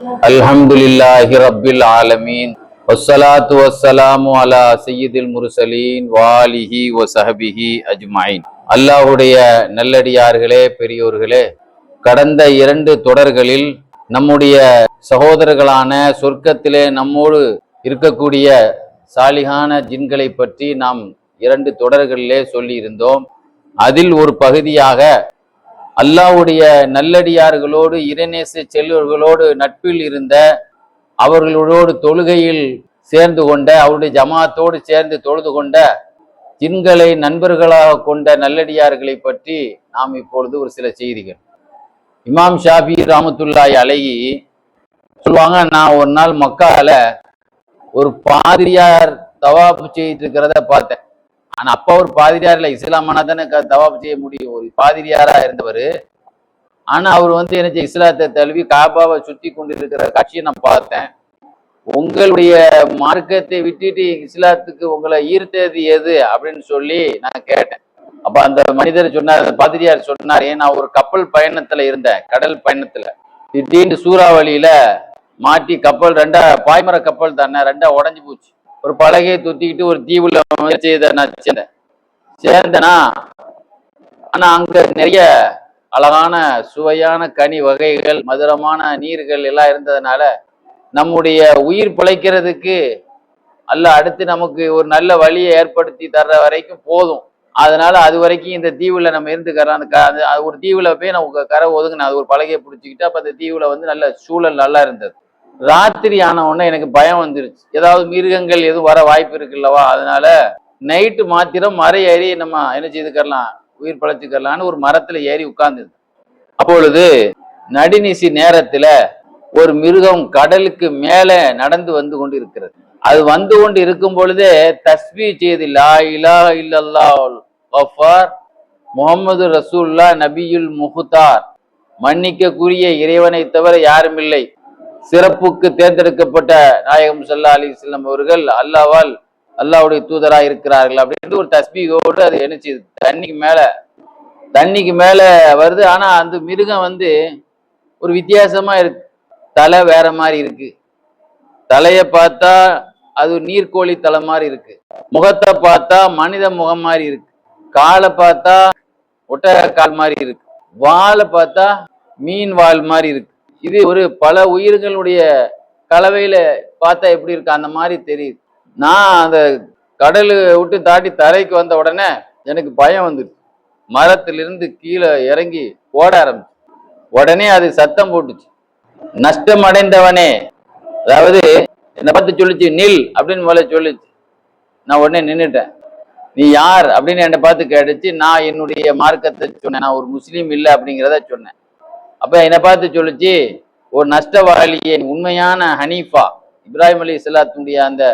الحمد لله رب العالمين والصلاة والسلام على سيد المرسلين وآله وصحبه أجمعين அல்லாஹுடைய நல்லடியார்களே பெரியோர்களே கடந்த இரண்டு தொடர்களில் நம்முடைய சகோதரர்களான சொர்க்கத்திலே நம்மோடு இருக்கக்கூடிய சாலிகான ஜின்களை பற்றி நாம் இரண்டு தொடர்களிலே சொல்லி இருந்தோம் அதில் ஒரு பகுதியாக அல்லாஹ்வுடைய நல்லடியார்களோடு இறைநேச செல்வர்களோடு நட்பில் இருந்த அவர்களோடு தொழுகையில் சேர்ந்து கொண்ட அவருடைய ஜமாத்தோடு சேர்ந்து தொழுது கொண்ட ஜின்களை நண்பர்களாக கொண்ட நல்லடியார்களை பற்றி நாம் இப்பொழுது ஒரு சில செய்திகள். இமாம் ஷாபி ராமத்துல்லாய் அழகி சொல்லுவாங்க நான் ஒரு நாள் மக்கால ஒரு பாதிரியார் தவாப்பு செய்திருக்கிறத இருக்கிறத பார்த்தேன். ஆனா அப்பா ஒரு பாதிரியார் இல்லை இஸ்லாமானா தானே தவாப் செய்ய முடியும். ஒரு பாதிரியாரா இருந்தவர். ஆனா அவர் வந்து என்ன இஸ்லாத்தை தழுவி காபாவை சுத்தி கொண்டு இருக்கிற காட்சியை நான் பார்த்தேன். உங்களுடைய மார்க்கத்தை விட்டுட்டு இஸ்லாத்துக்கு உங்களை ஈர்த்தது எது அப்படின்னு சொல்லி நான் கேட்டேன். அப்ப அந்த மனிதர் சொன்னார் அந்த பாதிரியார் சொன்னார் ஏன் நான் ஒரு கப்பல் பயணத்துல இருந்தேன் கடல் பயணத்துல. திடீர்னு சூறாவளியில மாட்டி கப்பல் ரெண்டா பாய்மர கப்பல் தானே ரெண்டா உடஞ்சி போச்சு. ஒரு பலகையை துத்திக்கிட்டு ஒரு தீவுல செய்த நான் சேர்ந்தேன் சேர்ந்தேனா ஆனா அங்க நிறைய அழகான சுவையான கனி வகைகள் மதுரமான நீர்கள் எல்லாம் இருந்ததுனால நம்முடைய உயிர் பிழைக்கிறதுக்கு அல்ல அடுத்து நமக்கு ஒரு நல்ல வழியை ஏற்படுத்தி தர்ற வரைக்கும் போதும். அதனால அது வரைக்கும் இந்த தீவுல நம்ம இருந்துக்கிறோம். அந்த க- அந்த ஒரு தீவுல போய் நம்ம கரை ஒதுங்கினேன் அது ஒரு பலகையை பிடிச்சிக்கிட்டு அப்ப அந்த தீவுல வந்து நல்ல சூழல் நல்லா இருந்தது. ராத்திரி ஆன உடனே எனக்கு பயம் வந்துருச்சு. ஏதாவது மிருகங்கள் எதுவும் வர வாய்ப்பு இருக்குல்லவா அதனால நைட்டு மாத்திரம் மரம் ஏறி நம்ம என்ன செய்துக்கலாம் உயிர் பழச்சிக்கலான்னு ஒரு மரத்துல ஏறி உட்கார்ந்தது. அப்பொழுது நடுநிசி நேரத்துல ஒரு மிருகம் கடலுக்கு மேல நடந்து வந்து கொண்டு இருக்கிறது அது வந்து கொண்டு இருக்கும் பொழுதே தஸ்பீ செய்து லா இலா இல்லல்லா முகமது ரசூல்லா நபியுல் முஹுதார். மன்னிக்கக்கூடிய இறைவனை தவிர யாரும் இல்லை. சிறப்புக்கு தேர்ந்தெடுக்கப்பட்ட நாயகம் சல்லா அலி வஸல்லம் அவர்கள் அல்லாவால் அல்லாஹ்வுடைய தூதராக இருக்கிறார்கள் அப்படின்னு ஒரு தஸ்பீகோடு அது என்னச்சு தண்ணிக்கு மேல தண்ணிக்கு மேல வருது. ஆனா அந்த மிருகம் வந்து ஒரு வித்தியாசமா இருக்கு தலை வேற மாதிரி இருக்கு. தலையை பார்த்தா அது ஒரு நீர்க்கோழி தலை மாதிரி இருக்கு. முகத்தை பார்த்தா மனித முகம் மாதிரி இருக்கு. காலை பார்த்தா ஒட்டக கால் மாதிரி இருக்கு. வாழை பார்த்தா மீன் வால் மாதிரி இருக்கு. இது ஒரு பல உயிர்களுடைய கலவையில பார்த்தா எப்படி இருக்கு? அந்த மாதிரி தெரியுது. நான் அந்த கடலு விட்டு தாட்டி தரைக்கு வந்த உடனே எனக்கு பயம் வந்துடுச்சு மரத்திலிருந்து கீழே இறங்கி ஓட ஆரம்பிச்சு. உடனே அது சத்தம் போட்டுச்சு. நஷ்டம் அடைந்தவனே அதாவது என்னை பார்த்து சொல்லுச்சு நில் அப்படின்னு முதல்ல சொல்லுச்சு. நான் உடனே நின்றுட்டேன் நீ யார்? அப்படின்னு என்னை பார்த்து கேட்டுச்சு. நான் என்னுடைய மார்க்கத்தை சொன்னேன். நான் ஒரு முஸ்லீம் இல்லை அப்படிங்கிறத சொன்னேன். அப்ப என்னை பார்த்து சொல்லுச்சு ஒரு நஷ்டவாளியை உண்மையான ஹனீஃபா இப்ராஹிம் அலி இஸ்லாத்துடைய அந்த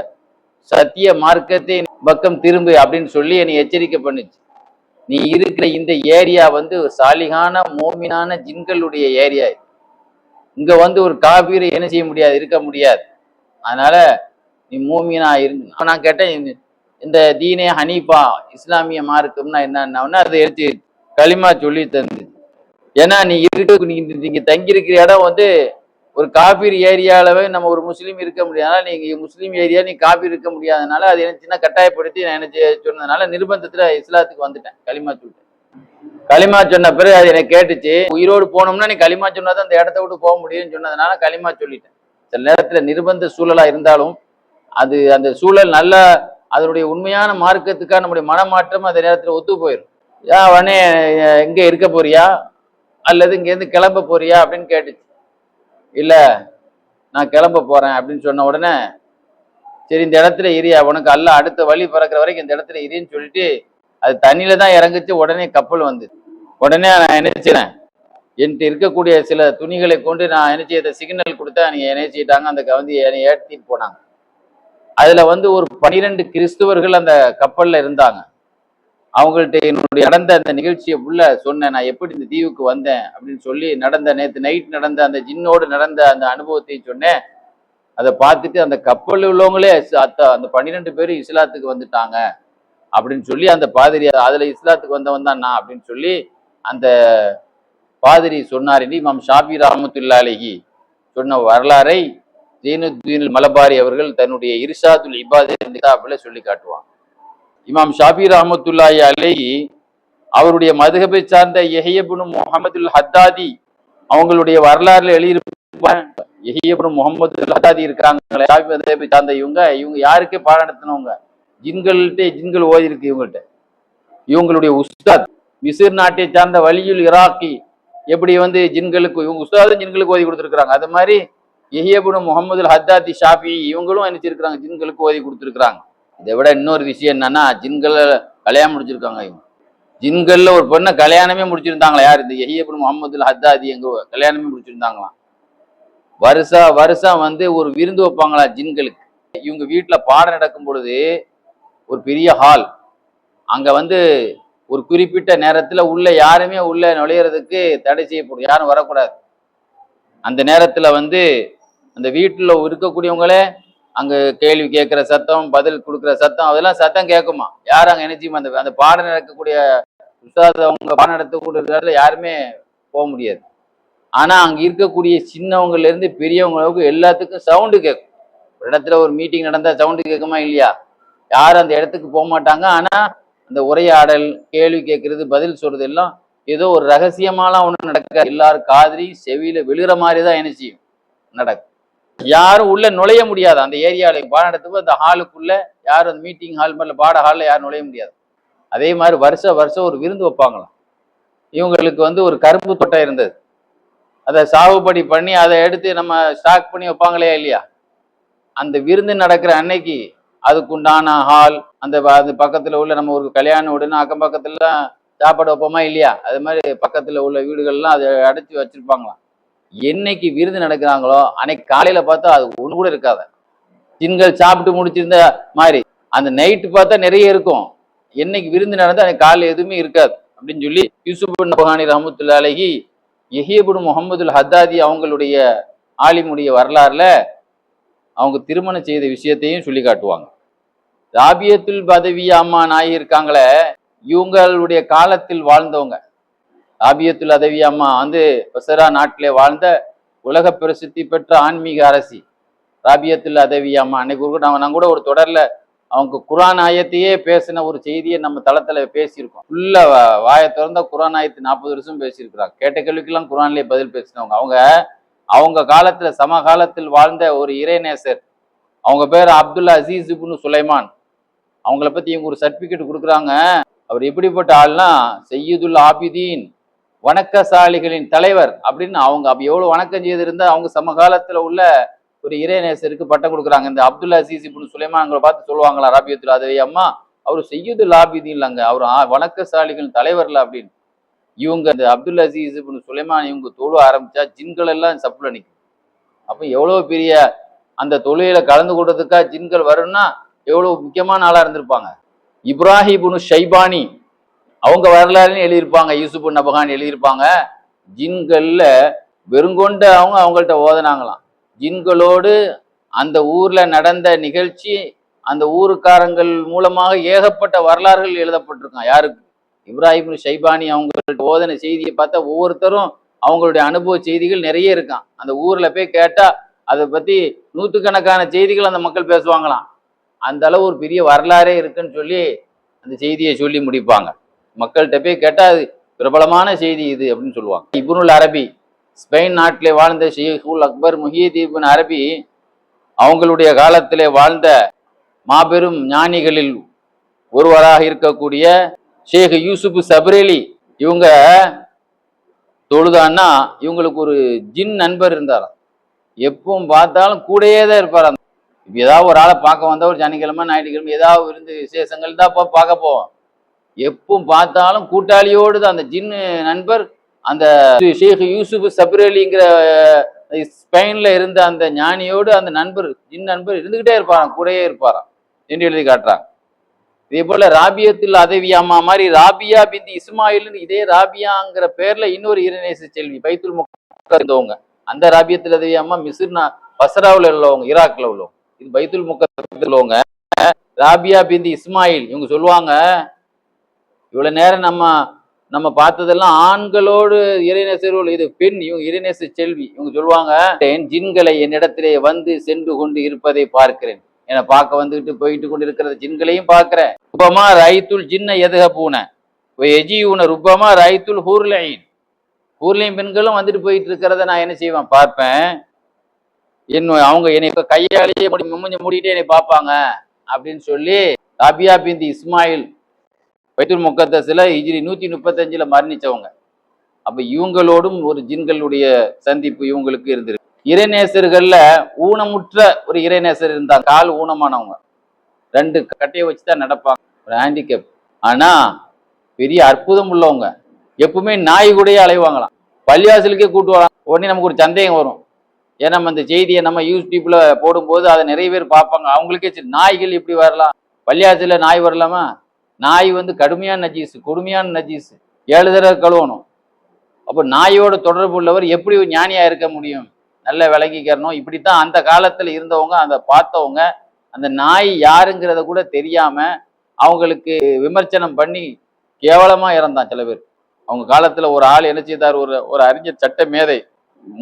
சத்திய மார்க்கத்தை பக்கம் திரும்பு அப்படின்னு சொல்லி என்னை எச்சரிக்கை பண்ணுச்சு. நீ இருக்கிற இந்த ஏரியா வந்து ஒரு சாலிகான மோமினான ஜின்களுடைய ஏரியா இது. இங்க வந்து ஒரு காபீரை என்ன செய்ய முடியாது இருக்க முடியாது. அதனால நீ மோமினா இருந்து. நான் கேட்டேன் இந்த- தீனே ஹனீஃபா இஸ்லாமிய மார்க்கம்னா என்னன்னா அதை எடுத்து களிமா சொல்லி தந்துச்சு. ஏன்னா நீ இருக்க நீ நீங்க தங்கியிருக்கிற இடம் வந்து ஒரு காபீர் ஏரியாலவே நம்ம ஒரு முஸ்லீம் இருக்க முடியாதனால நீங்கள் முஸ்லீம் ஏரியா நீ காபீர் இருக்க முடியாதனால அது என்ன சின்ன கட்டாயப்படுத்தி நான் என்ன சொன்னதுனால நிர்பந்தத்தில் இஸ்லாத்துக்கு வந்துட்டேன் களிமா சொல்லிட்டேன் களிமா சொன்ன பிறகு அது எனக்கு கேட்டுச்சு. உயிரோடு போனோம்னா நீ களிமா சொன்னாதான் அந்த இடத்த விட்டு போக முடியும்னு சொன்னதுனால களிமா சொல்லிட்டேன். சில நேரத்தில் நிர்பந்த சூழலாக இருந்தாலும் அது அந்த சூழல் நல்லா அதனுடைய உண்மையான மார்க்கத்துக்காக நம்முடைய மனமாற்றம் அந்த நேரத்தில் ஒத்து போயிடும் ஏன் உடனே எங்கே இருக்க போறியா? அல்லது இங்கேருந்து கிளம்ப போறியா அப்படின்னு கேட்டுச்சு. இல்லை நான் கிளம்ப போறேன் அப்படின்னு சொன்ன உடனே சரி இந்த இடத்துல இரியா உனக்கு அல்ல அடுத்த வழி பிறக்கிற வரைக்கும் இந்த இடத்துல இரின்னு சொல்லிட்டு அது தண்ணியில தான் இறங்குச்சு உடனே கப்பல் வந்து உடனே நான் நினைச்சிறேன் என்கிட்ட இருக்கக்கூடிய சில துணிகளை கொண்டு நான் என்ன செய்த சிக்னல் கொடுத்தா நீங்க நினைச்சிட்டாங்க அந்த வந்து என்னை ஏற்றிட்டு போனாங்க. அதுல வந்து ஒரு பனிரெண்டு கிறிஸ்துவர்கள் அந்த கப்பல்ல இருந்தாங்க. அவங்கள்ட்ட என்னுடைய நடந்த அந்த நிகழ்ச்சியை உள்ள சொன்னேன். நான் எப்படி இந்த தீவுக்கு வந்தேன் அப்படின்னு சொல்லி நடந்த நேத்து நைட் நடந்த அந்த ஜின்னோடு நடந்த அந்த அனுபவத்தை சொன்னேன். அதை பார்த்துட்டு அந்த கப்பலில் உள்ளவங்களே அத்த- அந்த பன்னிரெண்டு பேர் இஸ்லாத்துக்கு வந்துட்டாங்க அப்படின்னு சொல்லி அந்த பாதிரி அதுல இஸ்லாத்துக்கு வந்தவன் தான் நான் அப்படின்னு சொல்லி அந்த பாதிரி சொன்னார். இமாம் ஷாபி ரஹமத்துல்லா அலைஹி சொன்ன வரலாறை ஜெயினுத்தீன் மலபாரி அவர்கள் தன்னுடைய இர்ஷாதுல் இபாதி கிதாபில் சொல்லி காட்டுவாங்க. இமாம் ஷாபி ரஹமத்துல்லாஹி அலைஹி அவருடைய மதுகபை சார்ந்த எஹியபுனு முகமதுல் ஹத்தாதி அவங்களுடைய வரலாறுல எழுதியிருப்பாங்க எஹியபுனு முகமது ஹத்தாதி இருக்காங்களே ஷாபி மதுகபை சார்ந்த இவங்க இவங்க யாருக்கே பாடம் நடத்தினவங்க? ஜின்கள்கிட்ட ஜின்கள் ஓதி இருக்கு இவங்கள்ட்ட. இவங்களுடைய உஸ்தாத் மிசிர் நாட்டை சார்ந்த வலியுல் இராக்கி எப்படி வந்து ஜின்களுக்கு இவங்க உஸ்தாதும் ஜின்களுக்கு ஓதி கொடுத்துருக்காங்க அது மாதிரி எஹியபுனு முகமது ஹத்தாதி ஷாஃபி இவங்களும் அனுப்பிச்சிருக்கிறாங்க ஜின்களுக்கு ஓதி கொடுத்துருக்காங்க இதை விட இன்னொரு விஷயம் என்னன்னா ஜின்களை கல்யாணம் முடிச்சிருக்காங்க இவங்க. ஜின்களில் ஒரு பொண்ணை கல்யாணமே முடிச்சிருந்தாங்களா? யார்? இந்த எஹியபுன் முகமதுல் ஹத்தாதி எங்க கல்யாணமே முடிச்சிருந்தாங்களாம். வருஷா வருஷம் வந்து ஒரு விருந்து வைப்பாங்களா ஜின்களுக்கு. இவங்க வீட்டில் பாடம் நடக்கும் பொழுது ஒரு பெரிய ஹால் அங்கே வந்து ஒரு குறிப்பிட்ட நேரத்தில் உள்ள யாருமே உள்ள நுழையிறதுக்கு தடை செய்யப்படும். யாரும் வரக்கூடாது. அந்த நேரத்தில் வந்து அந்த வீட்டில் இருக்கக்கூடியவங்களே அங்கே கேள்வி கேட்குற சத்தம் பதில் கொடுக்குற சத்தம் அதெல்லாம் சத்தம் கேட்குமா யார் அங்கே என்ன அந்த அந்த பாடம் நடக்கக்கூடிய உஸ்தாத் அவங்க பாடம் நடத்தக்கூடிய இடத்துல யாருமே போக முடியாது. ஆனால் அங்கே இருக்கக்கூடிய சின்னவங்கலேருந்து பெரியவங்களுக்கு எல்லாத்துக்கும் சவுண்டு கேட்கும் ஒரு இடத்துல ஒரு மீட்டிங் நடந்தால் சவுண்டு கேட்குமா இல்லையா? யாரும் அந்த இடத்துக்கு போக மாட்டாங்க. ஆனால் அந்த உரையாடல் கேள்வி கேட்கறது பதில் சொல்றது எல்லாம் ஏதோ ஒரு ரகசியமாலாம் ஒன்றும் நடக்க எல்லாரும் காதலையும் செவியில விழுகிற மாதிரி தான் என்ன செய்யும் நடக்கும். யாரும் உள்ள நுழைய முடியாது. அந்த ஏரியாவில் பாடம் அந்த ஹாலுக்குள்ள யாரும் அந்த மீட்டிங் ஹால் மாதிரி பாட ஹாலில் யாரும் நுழைய முடியாது. அதே மாதிரி வருஷம் வருஷம் ஒரு விருந்து வைப்பாங்களாம். இவங்களுக்கு வந்து ஒரு கரும்பு தோட்டம் இருந்தது. அதை சாகுபடி பண்ணி அதை எடுத்து நம்ம ஸ்டாக் பண்ணி வைப்பாங்களே இல்லையா? அந்த விருந்து நடக்கிற அன்னைக்கு அதுக்குண்டான ஹால் அந்த அது பக்கத்தில் உள்ள நம்ம ஒரு கல்யாணம் வீடுனா அக்கம் பக்கத்துலலாம் சாப்பாடு வைப்போமா இல்லையா? அது மாதிரி பக்கத்தில் உள்ள வீடுகள்லாம் அதை அடைச்சி வச்சுருப்பாங்களாம். என்னைக்கு விருந்து நடக்கிறாங்களோ அன்னைக்கு காலையில பார்த்தா அது ஒன்று கூட இருக்காது. ஜின்கள் சாப்பிட்டு முடிச்சிருந்த மாதிரி. அந்த நைட்டு பார்த்தா நிறைய இருக்கும். என்னைக்கு விருந்து நடந்தால் அன்னைக்கு காலையில் எதுவுமே இருக்காது. அப்படின்னு சொல்லி யூசுப் நபஹானி ரஹமத்துல்ல அழகி எஹியபுன் முகமதுல் ஹத்தாதி அவங்களுடைய ஆலிமுடைய வரலாறுல அவங்க திருமணம் செய்த விஷயத்தையும் சொல்லி காட்டுவாங்க. ராபியத்துல் பதவி அம்மா நாயி இருக்காங்களே இவங்களுடைய காலத்தில் வாழ்ந்தவங்க. ராபியத்துல் அதவி அம்மா வந்து பசரா நாட்டிலே வாழ்ந்த உலக பிரசித்தி பெற்ற ஆன்மீக அரசி. ராபியத்துல் அதவி அம்மா அன்னைக்கு கூட நான் நான் கூட ஒரு தொடரில் அவங்க குரான் ஆயத்தையே பேசின ஒரு செய்தியை நம்ம தளத்தில் பேசியிருக்கோம். ஃபுல்லா வாயை திறந்த குரான் ஆயத்து நாற்பது வருஷம் பேசியிருக்கிறாங்க. கேட்ட கேள்விக்கெல்லாம் குரான்லேயே பதில் பேசினவங்க. அவங்க அவங்க காலத்தில் சமகாலத்தில் வாழ்ந்த ஒரு இறைநேசர். அவங்க பேர் அப்துல் அசீஸ் இப்னு சுலைமான். அவங்கள பற்றி இவங்க ஒரு சர்டிஃபிகேட் கொடுக்குறாங்க. அவர் எப்படிப்பட்ட ஆள்னா செய்யுதுல் ஆபிதீன். வணக்கசாலிகளின் தலைவர் அப்படின்னு அவங்க அப்ப எவ்வளவு வணக்கம் செய்திருந்தா அவங்க சமகாலத்துல உள்ள ஒரு இறைநேசருக்கு பட்டம் கொடுக்குறாங்க. இந்த அப்துல் அசீஸ் இப்னு சுலைமான்களை பார்த்து சொல்லுவாங்களா ராபியத்துல அதே அம்மா அவர் செய்யுது லாபிதி இல்லைங்க. அவர் வணக்கசாலிகளின் தலைவர்ல அப்படின்னு. இவங்க இந்த அப்துல் அசீஸ் இப்படி சுலைமான் இவங்க தொழு ஆரம்பிச்சா ஜின்கள் எல்லாம் சப்புல நிற்கும் அப்போ எவ்வளோ பெரிய அந்த தொழிலில் கலந்து கொண்டதுக்கா ஜின்கள் வரும்னா எவ்வளோ முக்கியமான ஆளாக இருந்திருப்பாங்க. இப்ராஹிபுனு ஷைபானி அவங்க வரலாறுன்னு எழுதியிருப்பாங்க யூசுப் நபகான் எழுதியிருப்பாங்க. ஜின்களில் வெறுங்கொண்ட அவங்க அவங்கள்ட்ட ஓதனாங்களாம். ஜின்களோடு அந்த ஊரில் நடந்த நிகழ்ச்சி அந்த ஊருக்காரங்கள் மூலமாக ஏகப்பட்ட வரலாறுகள் எழுதப்பட்டிருக்கான் யாருக்கு? இப்ராஹிம் ஷைபானி அவங்கள்ட்ட ஓதனை செய்தியை பார்த்தா ஒவ்வொருத்தரும் அவங்களுடைய அனுபவ செய்திகள் நிறைய இருக்கான் அந்த ஊரில் போய் கேட்டால் அதை பற்றி நூற்றுக்கணக்கான செய்திகள் அந்த மக்கள் பேசுவாங்களாம். அந்த அளவு ஒரு பெரிய வரலாறே இருக்குன்னு சொல்லி அந்த செய்தியை சொல்லி முடிப்பாங்க. மக்கள்கிட்ட போய் கேட்டால் பிரபலமான செய்தி இது அப்படின்னு சொல்லுவாங்க. இப்னுல் அரபி ஸ்பெயின் நாட்டிலே வாழ்ந்த ஷேகுல் அக்பர் முஹியதீபின் அரபி அவங்களுடைய காலத்திலே வாழ்ந்த மாபெரும் ஞானிகளில் ஒருவராக இருக்கக்கூடிய ஷேக் யூசுப் சபரேலி இவங்க தொழுதான்னா இவங்களுக்கு ஒரு ஜின் நண்பர் இருந்தாராம். எப்பவும் பார்த்தாலும் கூடையே தான் இருப்பார் இப்போ ஏதாவது ஒரு ஆளை பார்க்க வந்தால் ஒரு சனிக்கிழமை ஞாயிற்றுக்கிழமை ஏதாவது விருந்து விசேஷங்கள் தான் போ பார்க்க போவோம். எப்பவும் பார்த்தாலும் கூட்டாளியோடு தான் அந்த ஜின்னு நண்பர் அந்த ஷேக் யூசுப் சப்ரேலிங்கிற ஸ்பெயின்ல இருந்த அந்த ஞானியோடு அந்த நண்பர் ஜின் நண்பர் இருந்துகிட்டே இருப்பாராம் கூடயே இருப்பாராம். என்று எழுதி காட்டுறாங்க. இதே போல ராபியத்தில் அதவியாமா அம்மா மாதிரி ராபியா பிந்தி இஸ்மாயில்னு இதே ராபியாங்கிற பேர்ல இன்னொரு இறைநேச செல்வி பைத்துல் முக்க இருந்தவங்க. அந்த ராபியத்தில் அதவியாமா அம்மா பசராவில் உள்ளவங்க ஈராக்ல உள்ளவங்க. இது பைத்துல் முக்க உள்ளவங்க. ராபியா பிந்தி இஸ்மாயில் இவங்க சொல்லுவாங்க இவ்வளவு நேரம் நம்ம நம்ம பார்த்ததெல்லாம் ஆண்களோடு இறைநேசர்கள் இது பெண் இவங்க இறைநேச செல்வி இவங்க சொல்லுவாங்க ஜின்களை என்னிடத்திலே வந்து சென்று கொண்டு இருப்பதை பார்க்கிறேன். என்னை பார்க்க வந்துகிட்டு போயிட்டு கொண்டு இருக்கிற ஜின்களையும் பார்க்கிறேன். ருப்பமா ரைத்துல் ஜின்ன எதுக பூனை? எஜியூன ருப்பமா ரைத்துல் ஹூர்லைன். ஊர்லேயும் பெண்களும் வந்துட்டு போயிட்டு இருக்கிறத நான் என்ன செய்வேன்? பார்ப்பேன். என் அவங்க என்னை இப்போ கையாலேயே முடி மும்முஞ்ச மூடிட்டே என்னை பார்ப்பாங்க. அப்படின்னு சொல்லி ரபியா பிந்தி இஸ்மாயில் பைத்துல் முக்கத்தஸ்ல ஹிஜ்ரி நூற்றி முப்பத்தஞ்சில் மரணிச்சவங்க. அப்போ இவங்களோடும் ஒரு ஜின்களுடைய சந்திப்பு இவங்களுக்கு இருந்திருக்கு. இறைநேசர்களில் ஊனமுற்ற ஒரு இறைநேசர் இருந்தாங்க. கால் ஊனமானவங்க. ரெண்டு கட்டையை வச்சு தான் நடப்பாங்க. ஒரு ஹேண்டிகேப் ஆனால் பெரிய அற்புதம் உள்ளவங்க. எப்பவுமே நாய் கூடயே அலைவாங்களாம். பள்ளிவாசலுக்கே கூட்டு வரலாம் உடனே நமக்கு ஒரு சந்தேகம் வரும். ஏன்னா நம்ம இந்த செய்தியை நம்ம யூடியூப்பில் போடும்போது அதை நிறைய பேர் பார்ப்பாங்க. அவங்களுக்கே சரி நாய்கள் இப்படி வரலாம்? பள்ளிவாசல்ல நாய் வரலாமா? நாய் வந்து கடுமையான நஜீஸு கொடுமையான நஜீஸு. ஏழு தடவை கழுவணும். அப்போ நாயோட தொடர்பு உள்ளவர் எப்படி ஞானியாக இருக்க முடியும்? நல்ல விளங்கிக்கிறணும். இப்படித்தான் அந்த காலத்தில் இருந்தவங்க அந்த பார்த்தவங்க அந்த நாய் யாருங்கிறத கூட தெரியாமல் அவங்களுக்கு விமர்சனம் பண்ணி கேவலமாக இறந்தான் சில பேர். அவங்க காலத்தில் ஒரு ஆள் என்ன செய்தார்? ஒரு ஒரு அறிஞர் சட்ட மேதை.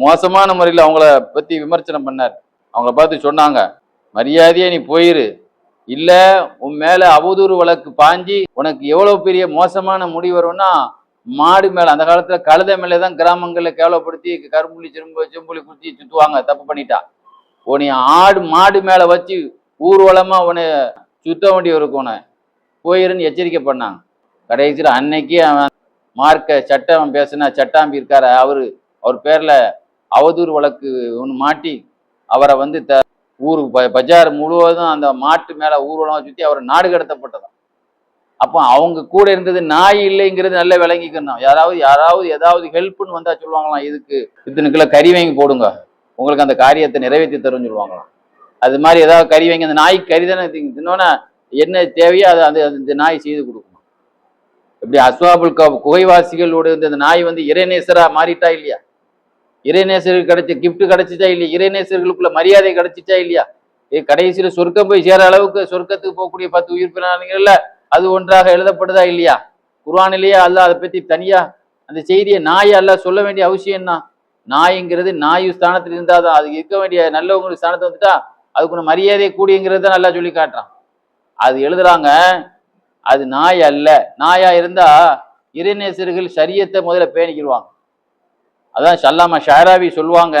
மோசமான முறையில் அவங்கள பற்றி விமர்சனம் பண்ணார். அவங்கள பார்த்து சொன்னாங்க மரியாதையாக நீ போயிரு. இல்ல உன் மேல அவதூறு வழக்கு பாஞ்சி உனக்கு எவ்வளவு பெரிய மோசமான முடிவு வரும்னா மாடு மேல அந்த காலத்துல கழுத மேலே தான் கிராமங்கள்ல கேவலப்படுத்தி கரும்புள்ளி செரும்பு செம்புள்ளி குத்தி சுத்துவாங்க தப்பு பண்ணிட்டா. உன்னை ஆடு மாடு மேல வச்சு ஊர்வலமா உன்னை சுத்த வேண்டி இருக்கும் உன்னை. போயிருன்னு எச்சரிக்கை பண்ணாங்க. கடைசியில் அன்னைக்கு அவன் மார்க்க சட்டம் பேசின சட்டாம்பி இருக்காரு அவரு அவர் பேர்ல அவதூறு வழக்கு ஒன்று மாட்டி அவரை வந்து த ஊருக்கு ப- பஜார் முழுவதும் அந்த மாட்டு மேலே ஊர்வலம் சுற்றி அவர் நாடு கடத்தப்பட்டதான் அப்போ அவங்க கூட இருந்தது நாய் இல்லைங்கிறது நல்லா விளங்கிக்கணும். யாராவது யாராவது ஏதாவது ஹெல்ப்னு வந்தால் சொல்லுவாங்களாம் இதுக்கு இத்தனை கிலோ கறி வாங்கி போடுங்க. உங்களுக்கு அந்த காரியத்தை நிறைவேற்றி தரும்னு சொல்லுவாங்களாம். அது மாதிரி ஏதாவது கறி வாங்கி அந்த நாய் கறி தானே தின்னோன்னா என்ன தேவையோ அதை அது அது இந்த நாய் செய்து கொடுக்கும் இப்படி அஸ்வாபுல் குகைவாசிகளோடு இருந்த இந்த நாய் வந்து இறைநேசராக மாறிட்டா இல்லையா? இறைநேசருக்கு கிடைச்ச கிஃப்ட் கிடைச்சிச்சா இல்லையா? இறைநேசர்களுக்குள்ள மரியாதை கிடைச்சிச்சா இல்லையா? ஏ கடைசியில சொர்க்கம் போய் சேர அளவுக்கு சொர்க்கத்துக்கு போகக்கூடிய பத்து உயிர் பிராணிகள்ல அது ஒன்றாக எழுதப்படுதா இல்லையா? குர்வானிலேயே அல்ல அதை பத்தி தனியா அந்த செய்தியை நாய் அல்ல சொல்ல வேண்டிய அவசியம் என்ன? நாய்ங்கிறது நாயு ஸ்தானத்தில் இருந்தால் தான் அது இருக்க வேண்டிய நல்லவங்க ஸ்தானத்தை வந்துட்டா அதுக்குள்ள மரியாதை கூடியங்கிறத நல்லா சொல்லி காட்டுறான். அது எழுதுறாங்க அது நாய் அல்ல. நாயா இருந்தா இறைநேசர்கள் சரியத்தை முதல்ல பேணிக்கிடுவாங்க அதான் ஷல்லாமா ஷாராவி சொல்லுவாங்க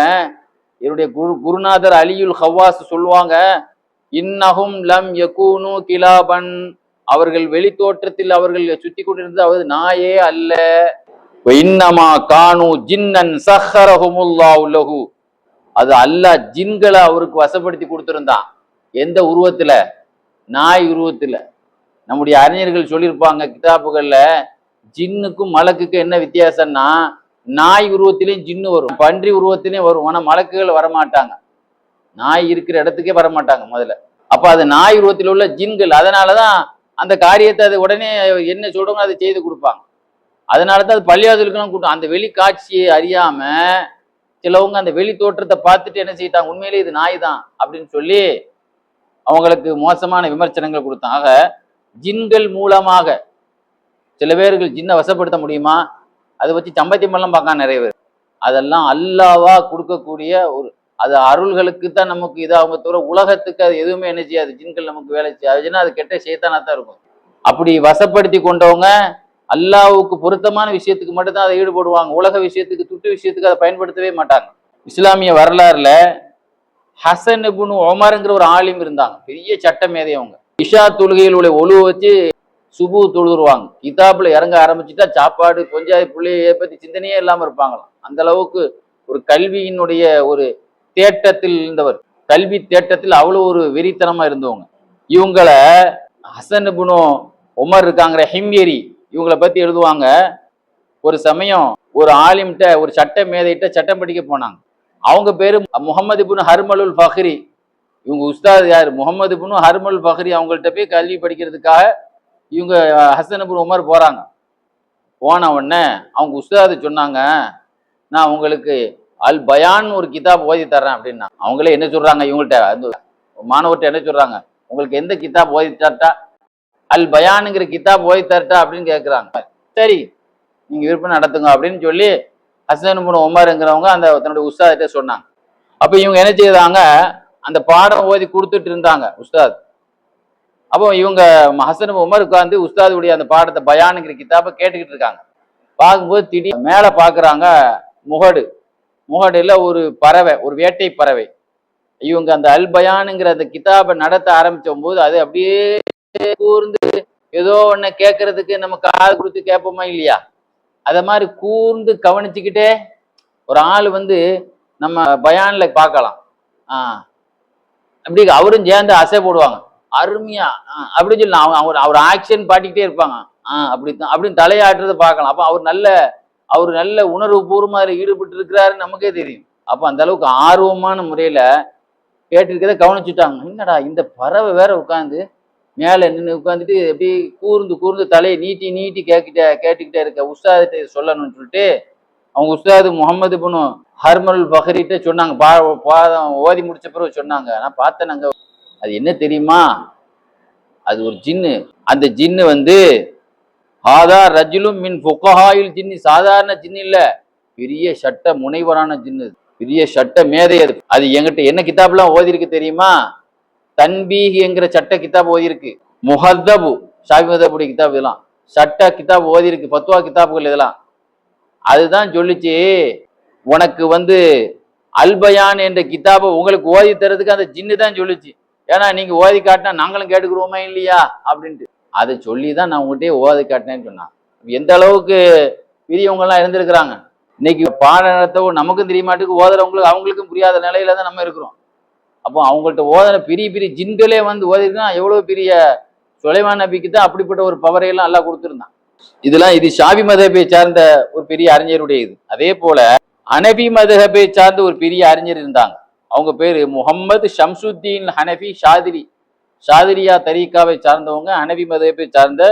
என்னுடைய குரு குருநாதர் அலியுல் ஹவாஸ் சொல்லுவாங்க இன்னஹும் லம் யகூனு கிலாபன். அவர்கள் வெளித்தோற்றத்தில் அவர்கள் சுத்தி கொண்டிருந்தது அவது நாயே அல்ல. இன்னமா கானு ஜின்னன் சஹரஹுமுல்லா உலகு அது அல்லாஹ் ஜின்களை அவருக்கு வசப்படுத்தி கொடுத்துருந்தான். எந்த உருவத்துல? நாய் உருவத்துல. நம்முடைய அறிஞர்கள் சொல்லியிருப்பாங்க கிதாபுகள்ல ஜின்னுக்கும் மலக்குக்கும் என்ன வித்தியாசம்னா நாய் உருவத்திலையும் ஜின்னு வரும் பன்றி உருவத்திலையும் வரும் ஆனால் மலக்குகள் வரமாட்டாங்க. நாய் இருக்கிற இடத்துக்கே வரமாட்டாங்க முதல்ல. அப்போ அது நாய் உருவத்தில் உள்ள ஜின்கள் அதனாலதான் அந்த காரியத்தை அது உடனே என்ன சொல்றோமோ அதை செய்து கொடுப்பாங்க. அதனாலதான் அது பள்ளியாசலுக்கெல்லாம் கூட்டம். அந்த வெளி காட்சியை அறியாமல் சிலவங்க அந்த வெளி தோற்றத்தை பார்த்துட்டு என்ன செய்யிட்டாங்க? உண்மையிலேயே இது நாய் தான் அப்படின்னு சொல்லி அவங்களுக்கு மோசமான விமர்சனங்கள் கொடுத்தாங்க. ஆக ஜின்கள் மூலமாக சில பேர்கள் ஜின்னை வசப்படுத்த முடியுமா? அதை வச்சு சம்பத்தியம் எல்லாம் பார்க்க நிறைய பேர். அதெல்லாம் அல்லாவா கொடுக்கக்கூடிய ஒரு அது அருள்களுக்கு தான் நமக்கு இதாகும் தவிர உலகத்துக்கு அது எதுவுமே என்ன செய்யாது. ஜின்கள் நமக்கு வேலை செய்யாதுன்னா அது கெட்ட சேத்தானா தான் இருக்கும். அப்படி வசப்படுத்தி கொண்டவங்க அல்லாவுக்கு பொருத்தமான விஷயத்துக்கு மட்டும்தான் அதை ஈடுபடுவாங்க. உலக விஷயத்துக்கு துட்டு விஷயத்துக்கு அதை பயன்படுத்தவே மாட்டாங்க. இஸ்லாமிய வரலாறுல ஹசன் இப்னு ஒமருங்கிற ஒரு ஆலிம் இருந்தாங்க. பெரிய சட்ட மேதை அவங்க. இஷா தொழுகையில் உள்ள ஒழுவை வச்சு சுபு தொழுதுருவாங்க. கிதாப்ல இறங்க ஆரம்பிச்சுட்டா சாப்பாடு கொஞ்சம் பிள்ளையை பத்தி சிந்தனையே இல்லாம இருப்பாங்களாம். அந்த அளவுக்கு ஒரு கல்வியினுடைய ஒரு தேட்டத்தில் இருந்தவர். கல்வி தேட்டத்தில் அவ்வளோ ஒரு வெறித்தனமா இருந்தவங்க. இவங்கள ஹசன் இப்னு உமர் இருக்காங்கிற ஹிம்யரி இவங்களை பத்தி எழுதுவாங்க. ஒரு சமயம் ஒரு ஆலிம்கிட்ட ஒரு சட்ட மேதைகிட்ட சட்டம் படிக்க போனாங்க. அவங்க பேரு முகமது இப்னு ஹர்மலுல் ஃபஹ்ரி. இவங்க உஸ்தாத் யார்? முகமது புனு ஹர்மல் ஃபஹ்ரி அவங்கள்ட்ட போய் கல்வி படிக்கிறதுக்காக இவங்க ஹசனபுர் உமர் போகிறாங்க போன உடனே அவங்க உஸ்தாது சொன்னாங்க நான் உங்களுக்கு அல் பயான் ஒரு கிதாப் ஓதி தர்றேன் அப்படின்னா. அவங்களே என்ன சொல்றாங்க இவங்கள்ட்ட? அந்த மாணவர்கிட்ட என்ன சொல்றாங்க உங்களுக்கு எந்த கிதாப் ஓதி தரட்டா? அல் பயானுங்கிற கிதாப் ஓதி தரட்டா? அப்படின்னு கேட்குறாங்க சரி நீங்கள் விருப்பம் நடத்துங்க அப்படின்னு சொல்லி ஹசன் புன் உமருங்கிறவங்க அந்த தன்னுடைய உஸ்தாதிட்ட சொன்னாங்க. அப்போ இவங்க என்ன செய்தாங்க அந்த பாடம் ஓதி கொடுத்துட்டு இருந்தாங்க உஸ்தாத். அப்போ இவங்க ஹசன் உமர் உட்காந்து உஸ்தாதுடைய அந்த பாடத்தை பயானுங்கிற கிதாபை கேட்டுக்கிட்டு இருக்காங்க. பார்க்கும்போது திடீர் மேலே பார்க்குறாங்க முகடு. முகடுல ஒரு பறவை ஒரு வேட்டை பறவை. இவங்க அந்த அல் பயானுங்கிற அந்த கிதாபை நடத்த ஆரம்பிச்சும் போது அது அப்படியே கூர்ந்து ஏதோ ஒண்ணு கேட்கறதுக்கு நம்ம காது கொடுத்து கேட்போமா இல்லையா? அத மாதிரி கூர்ந்து கவனிச்சுக்கிட்டே ஒரு ஆள் வந்து நம்ம பயானில் பார்க்கலாம். ஆ. அப்படி அவரும் சேர்ந்து அசை போடுவாங்க. அருமையா ஆ, அப்படின்னு சொல்லி அவங்க அவர் அவர் ஆக்ஷன் பாட்டிக்கிட்டே இருப்பாங்க. ஆ அப்படித்தான் அப்படின்னு தலையாட்டுறதை பார்க்கலாம். அப்ப அவர் நல்ல அவர் நல்ல உணர்வு பூர்வமா அதில் ஈடுபட்டு இருக்கிறாருன்னு நமக்கே தெரியும். அப்ப அந்த அளவுக்கு ஆர்வமான முறையில கேட்டிருக்கதை கவனிச்சுட்டாங்க. என்னடா இந்த பறவை வேற உட்காந்து மேலே நின்று உட்காந்துட்டு எப்படி கூர்ந்து கூர்ந்து தலையை நீட்டி நீட்டி கேட்கிட்ட கேட்டுக்கிட்டே இருக்க. உஸ்தாதிட்ட சொல்லணும்னு சொல்லிட்டு அவங்க உஸ்தாது முகமது பனு ஹர்மல் பஹரிட்ட சொன்னாங்க. பா பாதம் ஓதி முடிச்ச பிறகு சொன்னாங்க. நான் பார்த்தேன் அங்கே. அது என்ன தெரியுமா? அது ஒரு ஜின்னு. அந்த ஜின்னு வந்து ஆதா ரஜிலும் மின் ஃபுகஹாயில் ஜின்னு சாதாரண ஜின்னு இல்ல. பெரிய சட்ட முனைவரான ஜின்னு பெரிய சட்ட மேதை அது. அது என்கிட்ட என்ன கித்தாப்லாம் ஓதிருக்கு தெரியுமா? தன்பீஹ் என்கிற சட்ட கித்தாப் ஓதி இருக்கு முஹத்தபு ஷாஃபி மதபுடைய கிதாப் இதெல்லாம். சட்ட கிதாப் ஓதிருக்கு பத்துவா கித்தாப்புகள் இதெல்லாம். அதுதான் சொல்லிச்சு உனக்கு வந்து அல்பயான் என்ற கித்தாபை உங்களுக்கு ஓதி தரதுக்கு அந்த ஜின்னு தான் சொல்லுச்சு. ஏன்னா நீங்க ஓதி காட்டினா நாங்களும் கேட்டுக்கிறோமா இல்லையா அப்படின்ட்டு. அதை சொல்லி தான் நான் உங்கள்கிட்டயே ஓதி காட்டினேன்னு சொன்னான். எந்த அளவுக்கு பெரியவங்கெல்லாம் இருந்திருக்கிறாங்க. இன்னைக்கு பாடத்தை நமக்கும் தெரிய மாட்டேங்குது ஓதுறவங்களுக்கு அவங்களுக்கும் புரியாத நிலையில தான் நம்ம இருக்கிறோம். அப்போ அவங்கள்ட்ட ஓதன பெரிய பெரிய ஜின்களே வந்து ஓதிருக்குன்னா எவ்வளோ பெரிய சுலைமான் நபிக்கு தான் அப்படிப்பட்ட ஒரு பவரை எல்லாம் கொடுத்துருந்தான். இதெல்லாம் இது ஷாபி மதபை சார்ந்த ஒரு பெரிய அறிஞருடைய இது அதே போல அனபி மதகபை சார்ந்த ஒரு பெரிய அறிஞர் இருந்தாங்க. அவங்க பேர் முகம்மது ஷம்சுத்தீன் ஹனஃபி ஷாதிரி. ஷாதிரியா தரீக்காவை சார்ந்தவங்க ஹனஃபி மதஹபை சார்ந்த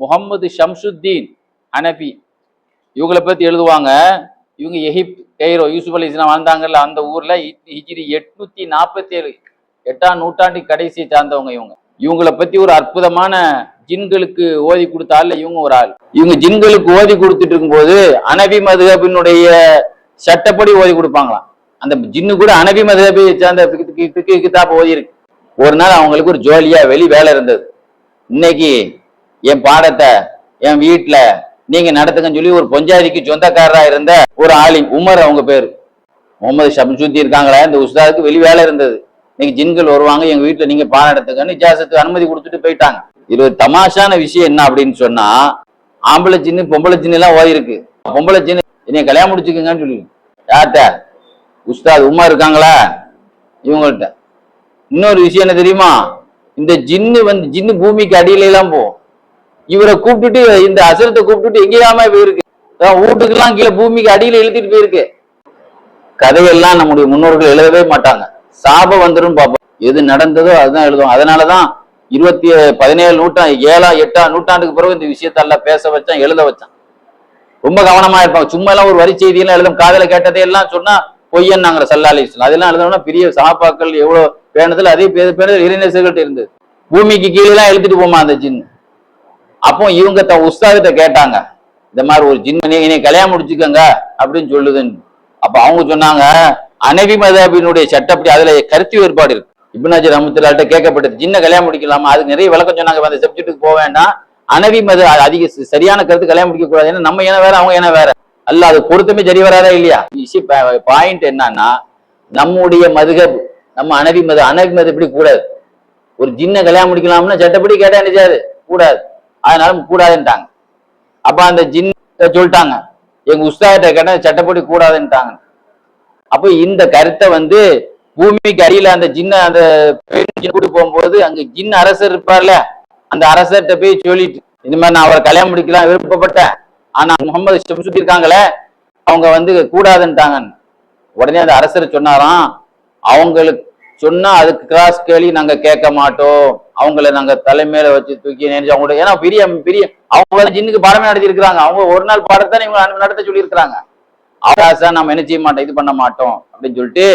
முகம்மது ஷம்சுத்தீன் ஹனபி இவங்களை பற்றி எழுதுவாங்க. இவங்க எகிப்த் கைரோ யூசுப் அலி இஸ்லாம் வாழ்ந்தாங்கல்ல அந்த ஊரில் ஹிஜிரி ஹிஜ்ரி எட்நூத்தி நாற்பத்தேழு எட்டாம் நூற்றாண்டு கடைசியை சார்ந்தவங்க இவங்க. இவங்கள பற்றி ஒரு அற்புதமான ஜின்களுக்கு ஓதி கொடுத்த இவங்க ஒரு ஆள். இவங்க ஜின்களுக்கு ஓதி கொடுத்துட்டு இருக்கும்போது அனபி மதுஹபினுடைய சட்டப்படி ஓதி கொடுப்பாங்களாம். அந்த ஜின்னு கூட அனபி மதபி சார்ந்த கிதாப் ஓதியிருக்கு ஒரு நாள் அவங்களுக்கு ஒரு ஜோலியா வெளி வேலை இருந்தது. இன்னைக்கு என் பாடத்தை என் வீட்டுல நீங்க நடத்துங்கன்னு சொல்லி ஒரு பொஞ்சாதிக்கு சொந்தக்காரரா இருந்த ஒரு ஆலிம் உமர் அவங்க பேர். முகமது ஷம்சுத்தி இருக்காங்களா? இந்த உஸ்தாதுக்கு வெளி வேலை இருந்தது. இன்னைக்கு ஜின்கள் வருவாங்க எங்க வீட்டுல நீங்க பாடம் நடத்துங்கன்னு இஜாசத்துக்கு அனுமதி கொடுத்துட்டு போயிட்டாங்க. இது ஒரு தமாஷான விஷயம் என்ன அப்படின்னு சொன்னா ஆம்பளை ஜின்னு பொம்பளை ஜின்னு எல்லாம் ஓயிருக்கு பொம்பளை ஜின்னு என்னை கல்யாணம் முடிச்சுக்கங்கன்னு சொல்லி யார்கிட்ட? உஸ்தாத் உமா இருக்காங்களா? இவங்கள்ட்ட. இன்னொரு விஷயம் என்ன தெரியுமா? இந்த ஜின்னு வந்து ஜின்னு பூமிக்கு அடியில எல்லாம் போகும் இவரை கூப்பிட்டுட்டு இந்த அசுரத்தை கூப்பிட்டுட்டு எங்கேயாம போயிருக்கு. வீட்டுக்கெல்லாம் கீழே பூமிக்கு அடியில இழுத்துட்டு போயிருக்கு. கதையெல்லாம் நம்முடைய முன்னோர்கள் எழுதவே மாட்டாங்க. சாபம் வந்துடும் பார்ப்போம் எது நடந்ததோ அதுதான் எழுதுவோம். அதனாலதான் இருபத்தி பதினேழு நூற்றாண்டு ஏழா எட்டாம் நூற்றாண்டுக்கு பிறகு இந்த விஷயத்தெல்லாம் பேச வச்சான் எழுத வச்சான். ரொம்ப கவனமா இருப்பாங்க சும்மா எல்லாம் ஒரு வரி செய்தியெல்லாம் எழுதும். காதல கேட்டதையெல்லாம் சொன்னா பொய்யன்னாங்கிற நாங்க சல்லாலி அதெல்லாம் எழுதணும்னா பெரிய சாப்பாக்கள் எவ்வளோ பேணுதல் அதே பேர் பேணுதல் இளைஞர்கள்ட்ட இருந்தது. பூமிக்கு கீழே எழுத்துட்டு போமா அந்த ஜின்னு. அப்போ இவங்க தன் உஸ்தாதிட்ட கேட்டாங்க இந்த மாதிரி ஒரு ஜின்னு நீங்க நீ கல்யாணம் முடிச்சுக்கோங்க அப்படின்னு சொல்லுதுன்னு. அப்போ அவங்க சொன்னாங்க அனவி மதாபினுடைய சட்டப்படி அதுல கருத்து வேறுபாடு இருக்கு. இப்னாஜி ரமத்துலாட்ட கேட்கப்பட்டது சின்ன கல்யாணம் முடிக்கலாமா? அதுக்கு நிறைய விளக்கம் சொன்னாங்க அந்த சப்ஜெக்ட்டுக்கு போக வேண்டாம். அனவி மத அதிக சரியான கருத்து கல்யாணம் முடிக்க கூடாது ஏன்னா நம்ம ஏன வேற அவங்க ஏன வேற. அல்ல அது பொருத்தமே சரி வராதா இல்லையா? பாயிண்ட் என்னன்னா நம்முடைய மதுகப் நம்ம அனவி மது அனவி மது இப்படி கூடாது. ஒரு ஜின்ன கல்யாணம் முடிக்கலாம்னா சட்டப்படி கேட்டா நினைச்சாரு கூடாது. அதனால கூடாதுன்ட்டாங்க. அப்ப அந்த ஜின் சொல்லிட்டாங்க. எங்க உஸ்தாகிட்ட கேட்டா சட்டப்படி கூடாதுன்ட்டாங்க. அப்போ இந்த கருத்தை வந்து பூமிக்கு அடியில அந்த ஜின்ன அந்த பெண் ஜின் போகும்போது அங்க ஜின் அரசர் இருப்பார்ல அந்த அரசர்கிட்ட போய் சொல்லிட்டு இந்த மாதிரி நான் அவரை கல்யாணம் முடிக்கலாம் விருப்பப்பட்டேன். ஆனா முகமது ஷம்சுத்தி இருக்காங்களே அவங்க வந்து கூடாதுன்ட்டாங்க உடனே அந்த அரசர் சொன்னாராம் அவங்களுக்கு சொன்னா அதுக்கு கிராஸ் கேள்வி நாங்க கேட்க மாட்டோம். அவங்கள நாங்க தலைமையில வச்சு தூக்கி நினைச்சு அவங்களோட ஏன்னா பெரிய பெரிய அவங்க ஜின்னுக்கு பாடமே நடத்தி இருக்கிறாங்க அவங்க ஒரு நாள் பாடத்தானே இவங்க நடத்த சொல்லி இருக்கிறாங்க அவராசா நம்ம என்ன செய்ய மாட்டோம் இது பண்ண மாட்டோம் அப்படின்னு சொல்லிட்டு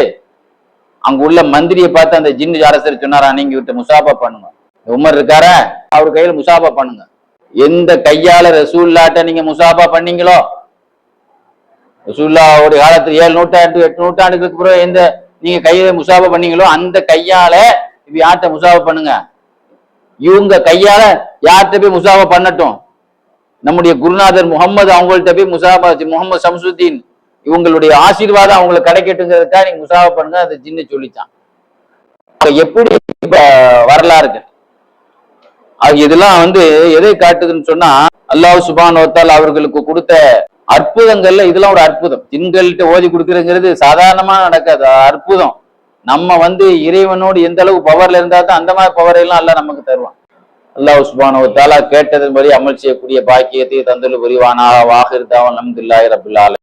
அங்க உள்ள மந்திரியை பார்த்து அந்த ஜின்னு அரசர் சொன்னாரா நீங்க விட்டு முசாபா பண்ணுங்க. உமர் இருக்கார அவர் கையில முசாபா பண்ணுங்க. எந்த கையால ரசூல்லாட்ட நீங்க முசாபா பண்ணீங்களோ? ரசூல்லாவுடைய காலத்துல ஏழு நூற்றாண்டு எட்டு நூற்றாண்டுகளுக்கு பிறகு எந்த நீங்க கையில முசாபா பண்ணீங்களோ அந்த கையால இப்ப யார்கிட்ட முசாபா பண்ணுங்க? இவங்க கையால யார்கிட்ட போய் முசாபா பண்ணட்டும்? நம்முடைய குருநாதர் முகமது அவங்கள்ட்ட போய் முசாபா முகமது சம்சுத்தீன் இவங்களுடைய ஆசீர்வாதம் அவங்களுக்கு கிடைக்கட்டுங்கிறதுக்காக நீங்க முசாபா பண்ணுங்க அதை ஜின்னு சொல்லிச்சான். எப்படி இப்ப வரலாறு இதெல்லாம் வந்து எதை காட்டுதுன்னு சொன்னா அல்லாஹ் சுபானோத்தால் அவர்களுக்கு கொடுத்த அற்புதங்கள்ல இதெல்லாம் ஒரு அற்புதம். திண்கள்கிட்ட ஓதி கொடுக்குறங்கிறது சாதாரணமா நடக்காது. அற்புதம். நம்ம வந்து இறைவனோடு எந்த அளவு பவர்ல இருந்தா தான் அந்த மாதிரி பவர் எல்லாம் எல்லாம் நமக்கு தருவான். அல்லாஹ் சுபான் ஒத்தாலா கேட்டதன்படி அமல் செய்யக்கூடிய பாக்கியத்தை தந்துள்ள புரிவானாக. வாக இருந்தாவன் அல்ஹம்துலில்லாஹி ரபில்